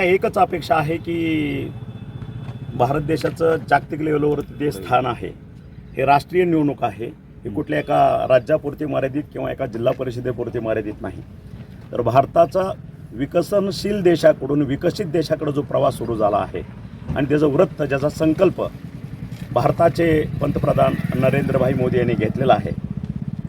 नाही एकच अपेक्षा आहे की भारत देशाचं जागतिक लेवलवरती जे स्थान आहे हे राष्ट्रीय निवडणूक आहे हे कुठल्या एका राज्यापुरती मर्यादित किंवा एका जिल्हा परिषदेपुरती मर्यादित नाही. तर भारताचा विकसनशील देशाकडून विकसित देशाकडे जो प्रवास सुरू झाला आहे आणि त्याचं वृत्त ज्याचा संकल्प भारताचे पंतप्रधान नरेंद्रभाई मोदी यांनी घेतलेला आहे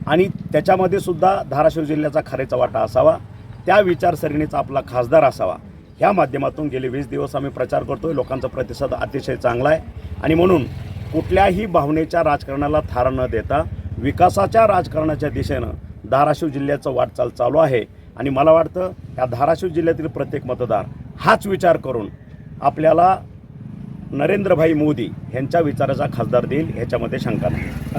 आणि त्याच्यामध्ये सुद्धा धाराशिव जिल्ह्याचा खरेचा वाटा असावा त्या विचारसरणीचा आपला खासदार असावा ह्या माध्यमातून गेले वीस दिवस आम्ही प्रचार करतो आहे लोकांचा प्रतिसाद अतिशय चांगला आहे. आणि म्हणून कुठल्याही भावनेच्या राजकारणाला थारा न देता विकासाच्या राजकारणाच्या दिशेनं धाराशिव जिल्ह्याचं वाटचाल चालू आहे. आणि मला वाटतं या धाराशिव जिल्ह्यातील प्रत्येक मतदार हाच विचार करून आपल्याला नरेंद्रभाई मोदी यांच्या विचाराचा खासदार देईल ह्याच्यामध्ये शंका नाही.